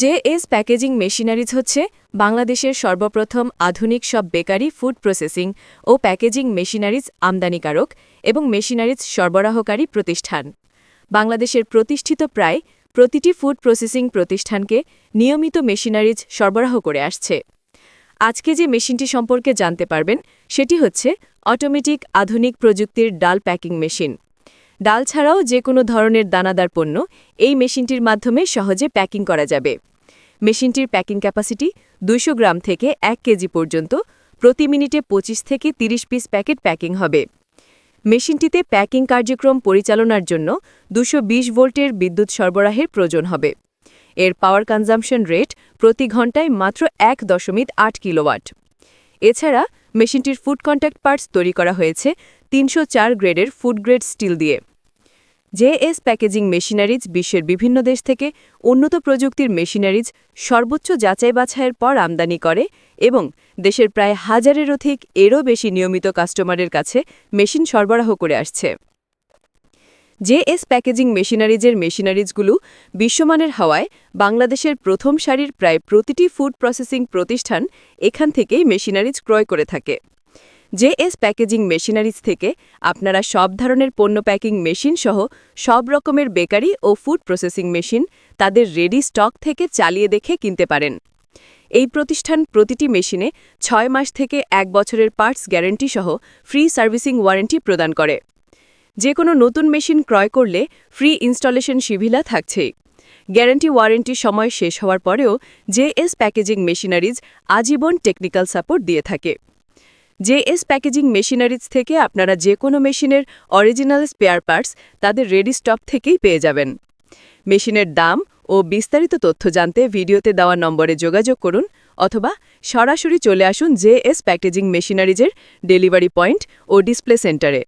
JS packaging machineries হচ্ছে বাংলাদেশের সর্বপ্রথম আধুনিক সব বেকারি ফুড প্রসেসিং ও প্যাকেজিং মেশিনারিজ আমদানিকারক এবং মেশিনারিজ সরবরাহকারী প্রতিষ্ঠান। বাংলাদেশের প্রতিষ্ঠিত প্রায় প্রতিটি ফুড প্রসেসিং প্রতিষ্ঠানকে নিয়মিত মেশিনারিজ সরবরাহ করে আসছে। আজকে যে মেশিনটি সম্পর্কে জানতে পারবেন, সেটি হচ্ছে অটোমেটিক আধুনিক প্রযুক্তির ডাল প্যাকিং মেশিন। ডাল ছাড়াও যে কোনো ধরনের দানাদার পণ্য এই মেশিনটির মাধ্যমে সহজে প্যাকিং করা যাবে। মেশিনটির প্যাকিং ক্যাপাসিটি দুইশো গ্রাম থেকে এক কেজি পর্যন্ত, প্রতি মিনিটে ২৫ থেকে ৩০ পিস প্যাকেট প্যাকিং হবে। মেশিনটিতে প্যাকিং কার্যক্রম পরিচালনার জন্য দুশো ভোল্টের বিদ্যুৎ সরবরাহের প্রয়োজন হবে। এর পাওয়ার কনজামশন রেট প্রতি ঘন্টায় মাত্র এক দশমিক আট কিলোওয়াট। এছাড়া মেশিনটির ফুড কন্ট্যাক্ট পার্টস তৈরি করা হয়েছে তিনশো চার গ্রেডের ফুড গ্রেড স্টিল দিয়ে। জেএস প্যাকেজিং মেশিনারিজ বিশ্বের বিভিন্ন দেশ থেকে উন্নত প্রযুক্তির মেশিনারিজ সর্বোচ্চ যাচাই বাছাইয়ের পর আমদানি করে এবং দেশের প্রায় হাজারের অধিক এরও বেশি নিয়মিত কাস্টমারের কাছে মেশিন সরবরাহ করে আসছে। জেএস প্যাকেজিং মেশিনারিজের মেশিনারিজগুলো বিশ্বমানের হওয়ায় বাংলাদেশের প্রথম সারির প্রায় প্রতিটি ফুড প্রসেসিং প্রতিষ্ঠান এখান থেকেই মেশিনারিজ ক্রয় করে থাকে। জেএস প্যাকেজিং মেশিনারিজ থেকে আপনারা সব ধরনের পণ্য প্যাকিং মেশিন সহ সব রকমের বেকারি ও ফুড প্রসেসিং মেশিন তাদের রেডি স্টক থেকে চালিয়ে দেখে কিনতে পারেন। এই প্রতিষ্ঠান প্রতিটি মেশিনে ছয় মাস থেকে এক বছরের পার্টস গ্যারান্টি সহ ফ্রি সার্ভিসিং ওয়ারেন্টি প্রদান করে। যে কোনো নতুন মেশিন ক্রয় করলে ফ্রি ইনস্টলেশন সুবিধা থাকছে। গ্যারান্টি ওয়ারেন্টি সময় শেষ হওয়ার পরেও জেএস প্যাকেজিং মেশিনারিজ আজীবন টেকনিক্যাল সাপোর্ট দিয়ে থাকে। জেএস প্যাকেজিং মেশিনারিজ থেকে আপনারা যে কোনো মেশিনের অরিজিনাল স্পেয়ার পার্টস তাদের রেডি স্টক থেকেই পেয়ে যাবেন। মেশিনের দাম ও বিস্তারিত তথ্য জানতে ভিডিওতে দেওয়া নম্বরে যোগাযোগ করুন অথবা সরাসরি চলে আসুন জেএস প্যাকেজিং মেশিনারিজের ডেলিভারি পয়েন্ট ও ডিসপ্লে সেন্টারে।